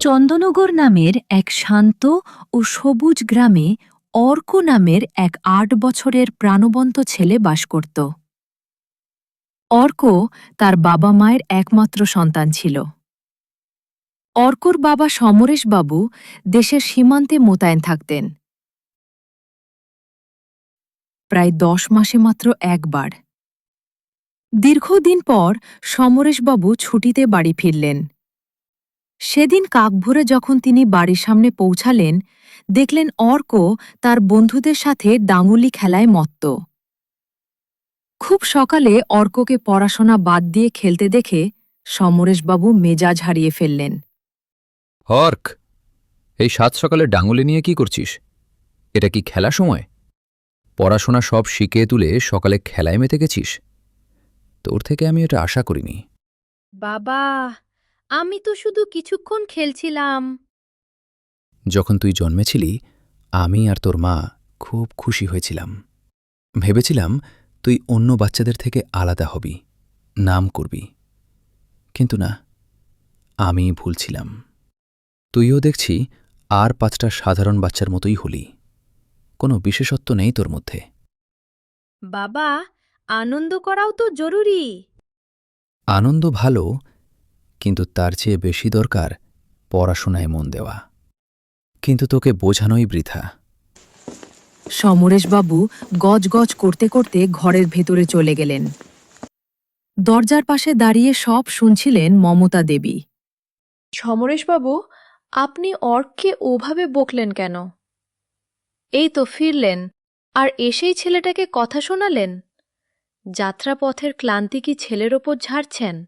চন্দনগর নামের এক শান্ত ও সবুজ গ্রামে অর্ক নামের এক আট বছরের প্রাণবন্ত ছেলে বাস করত। অর্ক তার বাবা মায়ের একমাত্র সন্তান ছিল। অর্কর বাবা সমরেশবাবু দেশের সীমান্তে মোতায়েন থাকতেন। প্রায় দশ মাসে মাত্র একবার। দীর্ঘদিন পর সমরেশবাবু ছুটিতে বাড়ি ফিরলেন। সেদিন কাকভোরে যখন তিনি বাড়ির সামনে পৌঁছালেন দেখলেন অর্ক তার বন্ধুদের সাথে ডাঙুলি খেলায় মত্ত। খুব সকালে অর্ককে পড়াশোনা বাদ দিয়ে খেলতে দেখে সমরেশবাবু মেজাজ হারিয়ে ফেললেন। অর্ক এই সাত সকালে ডাঙুলি নিয়ে কি করছিস? এটা কি খেলা সময়? পড়াশোনা সব শিখে তুলে সকালে খেলায় মেতে গেছিস? তোর থেকে আমি এটা আশা করিনি। বাবা আমি তো শুধু কিছুক্ষণ খেলছিলাম। যখন তুই জন্মেছিলি আমি আর তোর মা খুব খুশি হয়েছিলাম। ভেবেছিলাম তুই অন্য বাচ্চাদের থেকে আলাদা হবি নাম করবি। কিন্তু না আমি ভুলছিলাম তুইও দেখছি আর পাঁচটা সাধারণ বাচ্চার মতোই হলি। কোনো বিশেষত্ব নেই তোর মধ্যে। বাবা আনন্দ করাও তো জরুরি। আনন্দ ভালো কিন্তু তার চেয়ে বেশি দরকার পড়াশোনায় মন দেওয়া। কিন্তু তোকে বোঝানোই বৃথা। সমরেশবাবু গজগজ করতে করতে ঘরের ভেতরে চলে গেলেন। দরজার পাশে দাঁড়িয়ে সব শুনছিলেন মমতা দেবী। সমরেশবাবু আপনি অর্ককে ওভাবে বকলেন কেন? এই তো ফিরলেন আর এসেই ছেলেটাকে কথা শোনালেন? যাত্রাপথের ক্লান্তি কি ছেলের ওপর ঝাড়ছেন?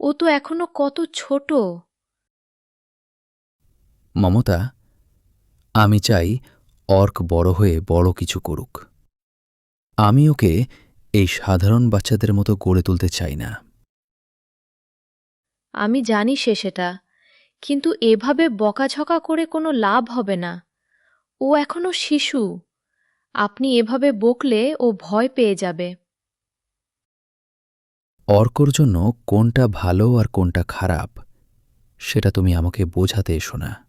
ও তো এখনও কত ছোট। মমতা আমি চাই অর্ক বড় হয়ে বড় কিছু করুক। আমি ওকে এই সাধারণ বাচ্চাদের মতো গড়ে তুলতে চাই না। আমি জানি সে সেটা কিন্তু এভাবে বকাঝকা করে কোনো লাভ হবে না। ও এখনও শিশু। আপনি এভাবে বকলে ও ভয় পেয়ে যাবে। অর্কর জন্য কোনটা ভালো আর কোনটা খারাপ সেটা তুমি আমাকে বোঝাতে এসো না।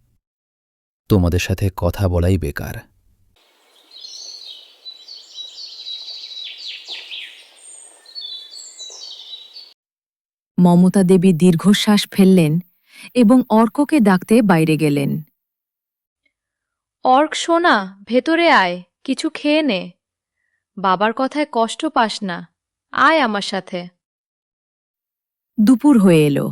তোমাদের সাথে কথা বলাই বেকার। মমতা দেবী দীর্ঘশ্বাস ফেললেন এবং অর্ককে ডাকতে বাইরে গেলেন। অর্ক সোনা ভেতরে আয় কিছু খেয়ে নে। বাবার কথায় কষ্ট পাস না আয় আমার সাথে। দুপুর হয়ে এলো।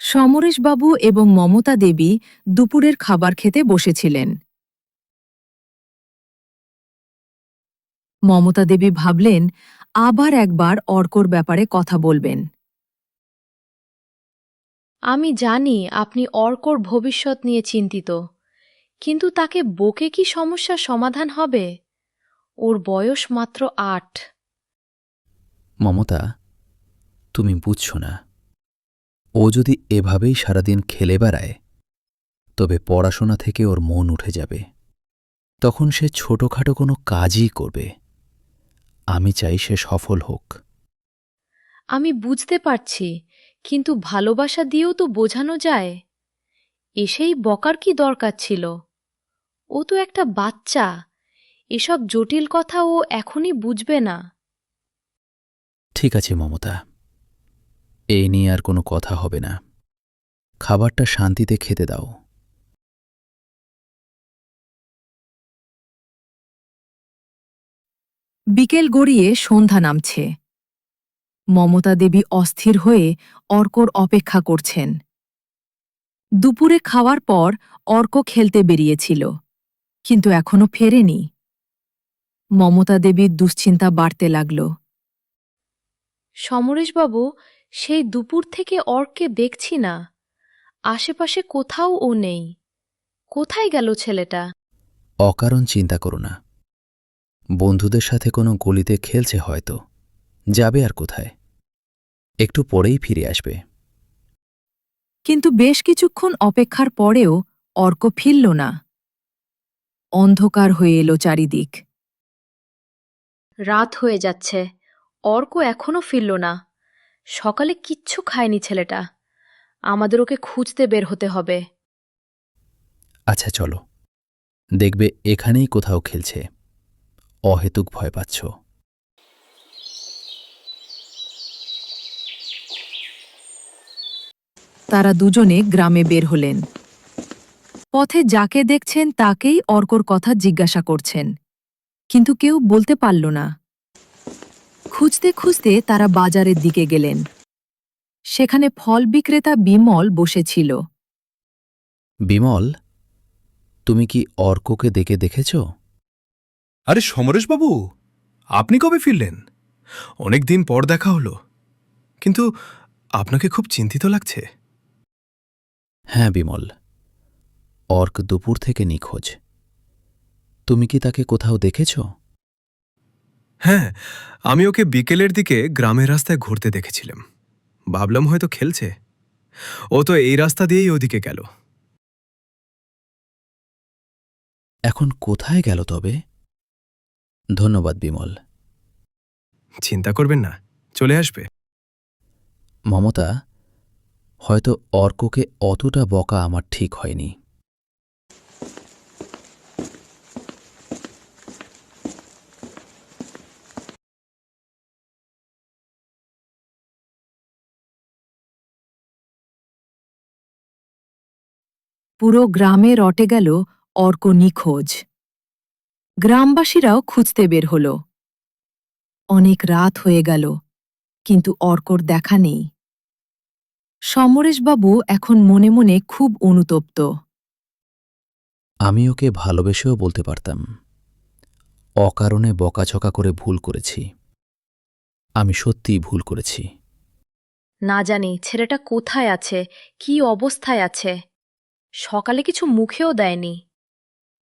সমরেশবাবু এবং মমতা দেবী দুপুরের খাবার খেতে বসেছিলেন। মমতা দেবী ভাবলেন, আবার একবার অর্কর ব্যাপারে কথা বলবেন। আমি জানি আপনি অর্কর ভবিষ্যৎ নিয়ে চিন্তিত, কিন্তু তাকে বকে কি সমস্যার সমাধান হবে? ওর বয়স মাত্র আট। মমতা, তুমি বুঝছ না। ও যদি এভাবেই সারাদিন খেলে বেড়ায়, তবে পড়াশোনা থেকে ওর মন উঠে যাবে। তখন সে ছোটখাটো কোনো কাজই করবে। আমি চাই সে সফল হোক। আমি বুঝতে পারছি, কিন্তু ভালোবাসা দিয়েও তো বোঝানো যায়। এসেই বকার কি দরকার ছিল? ও তো একটা বাচ্চা। এসব জটিল কথা ও এখনই বুঝবে না। ঠিক আছে, মমতা। এই নিয়ে আর কোনো কথা হবে না। খাবারটা শান্তিতে খেতে দাও। বিকেল গড়িয়ে সন্ধ্যা নামছে। মমতা দেবী অস্থির হয়ে অর্কর অপেক্ষা করছেন। দুপুরে খাওয়ার পর অর্ক খেলতে বেরিয়েছিল, কিন্তু এখনও ফেরেনি। মমতা দেবীর দুশ্চিন্তা বাড়তে লাগল। সমরেশবাবু সেই দুপুর থেকে অর্ককে দেখছি না। আশেপাশে কোথাও ও নেই। কোথায় গেল ছেলেটা? অকারণ চিন্তা করো না। বন্ধুদের সাথে কোনো গলিতে খেলছে হয়তো। যাবে আর কোথায়? একটু পরেই ফিরে আসবে। কিন্তু বেশ কিছুক্ষণ অপেক্ষার পরেও অর্ক ফিরল না। অন্ধকার হয়ে এলো চারিদিক। রাত হয়ে যাচ্ছে। অর্ক এখনও ফিরল না। সকালে কিচ্ছু খায়নি ছেলেটা। আমাদের ওকে খুঁজতে বের হতে হবে। আচ্ছা চলো। দেখবে এখানেই কোথাও খেলছে। অহেতুক ভয় পাচ্ছ। তারা দুজনে গ্রামে বের হলেন। পথে যাকে দেখছেন তাকেই অর্কর কথা জিজ্ঞাসা করছেন। কিন্তু কেউ বলতে পারল না। খুঁজতে খুঁজতে তারা বাজারের দিকে গেলেন। সেখানে ফল বিক্রেতা বিমল বসেছিল। বিমল তুমি কি অর্ককে দেখে দেখেছ? আরে সমরেশবাবু আপনি কবে ফিরলেন? অনেক দিন পর দেখা হলো। কিন্তু আপনাকে খুব চিন্তিত লাগছে। হ্যাঁ বিমল অর্ক দুপুর থেকে নিখোঁজ। তুমি কি তাকে কোথাও দেখেছ? হ্যাঁ আমি ওকে বিকেলের দিকে গ্রামের রাস্তায় ঘুরতে দেখেছিলাম। ভাবলাম হয়তো খেলছে। ও তো এই রাস্তা দিয়েই ওদিকে গেল। এখন কোথায় গেল তবে? ধন্যবাদ বিমল। চিন্তা করবেন না চলে আসবে। মমতা হয়তো অর্ককে অতটা বকা আমার ঠিক হয়নি। পুরো গ্রামে রটে গেল অর্ক নিখোঁজ। গ্রামবাসীরাও খুঁজতে বের হল। অনেক রাত হয়ে গেল কিন্তু অর্কর দেখা নেই। সমরেশবাবু এখন মনে মনে খুব অনুতপ্ত। আমি ওকে ভালোবেসেও বলতে পারতাম অকারণে বকাঝকা করে ভুল করেছি। আমি সত্যিই ভুল করেছি। না জানি ছেলেটা কোথায় আছে? কি অবস্থায় আছে? সকালে কিছু মুখেও দেয়নি।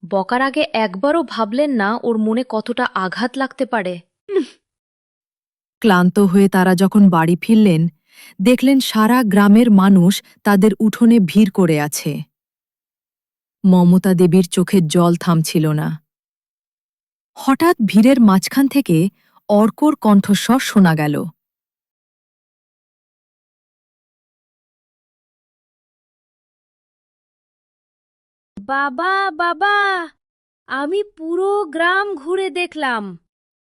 বকার আগে একবারও ভাবলেন না ওর মনে কতটা আঘাত লাগতে পারে। ক্লান্ত হয়ে তারা যখন বাড়ি ফিরলেন, দেখলেন সারা গ্রামের মানুষ তাদের উঠোনে ভিড় করে আছে। মমতা দেবীর চোখের জল থামছিল না। হঠাৎ ভিড়ের মাঝখান থেকে অর্কর কণ্ঠস্বর শোনা গেল। বাবা বাবা! আমি পুরো গ্রাম ঘুরে দেখলাম।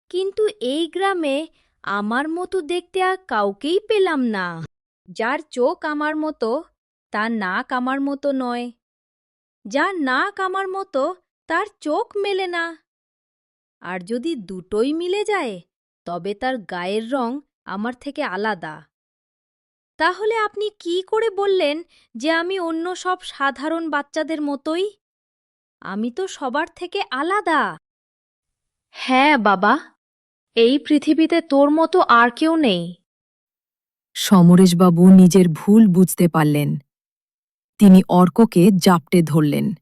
কিন্তু এই গ্রামে আমার মতো দেখতে আর কাউকেই পেলাম না। যার চোখ আমার মতো, তার নাক আমার মতো নয়। যার নাক আমার মতো, তার চোখ মেলে না। আর যদি দুটোই মিলে যায়, তবে তার গায়ের রং আমার থেকে আলাদা। তাহলে আপনি কি করে বললেন যে আমি অন্য সব সাধারণ বাচ্চাদের মতোই? আমি তো সবার থেকে আলাদা। হ্যাঁ বাবা। এই পৃথিবীতে তোর মতো আর কেউ নেই। সমরেশবাবু নিজের ভুল বুঝতে পারলেন। তিনি অর্ককে জাপটে ধরলেন।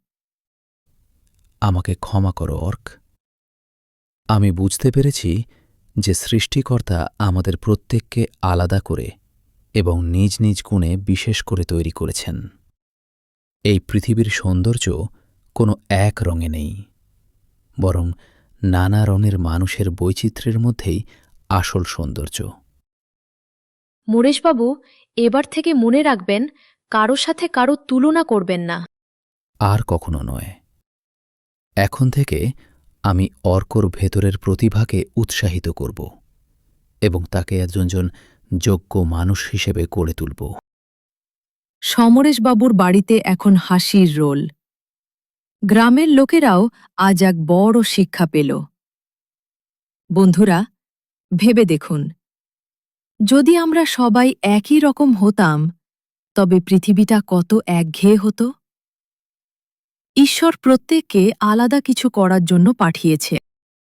আমাকে ক্ষমা করো অর্ক। আমি বুঝতে পেরেছি যে সৃষ্টিকর্তা আমাদের প্রত্যেককে আলাদা করে এবং নিজ নিজ গুণে বিশেষ করে তৈরি করেছেন। এই পৃথিবীর সৌন্দর্য কোনো এক রঙে নেই বরং নানা রঙের মানুষের বৈচিত্র্যের মধ্যেই আসল সৌন্দর্য। মুরেশবাবু এবার থেকে মনে রাখবেন কারও সাথে কারও তুলনা করবেন না। আর কখনো নয়। এখন থেকে আমি অর্কর ভেতরের প্রতিভাকে উৎসাহিত করব এবং তাকে একজন যোগ্য মানুষ হিসেবে গড়ে তুলব। সমরেশবাবুর বাড়িতে এখন হাসির রোল। গ্রামের লোকেরাও আজ এক বড় শিক্ষা পেল। বন্ধুরা, ভেবে দেখুন, যদি আমরা সবাই একই রকম হতাম, তবে পৃথিবীটা কত একঘেয়ে হতো? ঈশ্বর প্রত্যেককে আলাদা কিছু করার জন্য পাঠিয়েছে।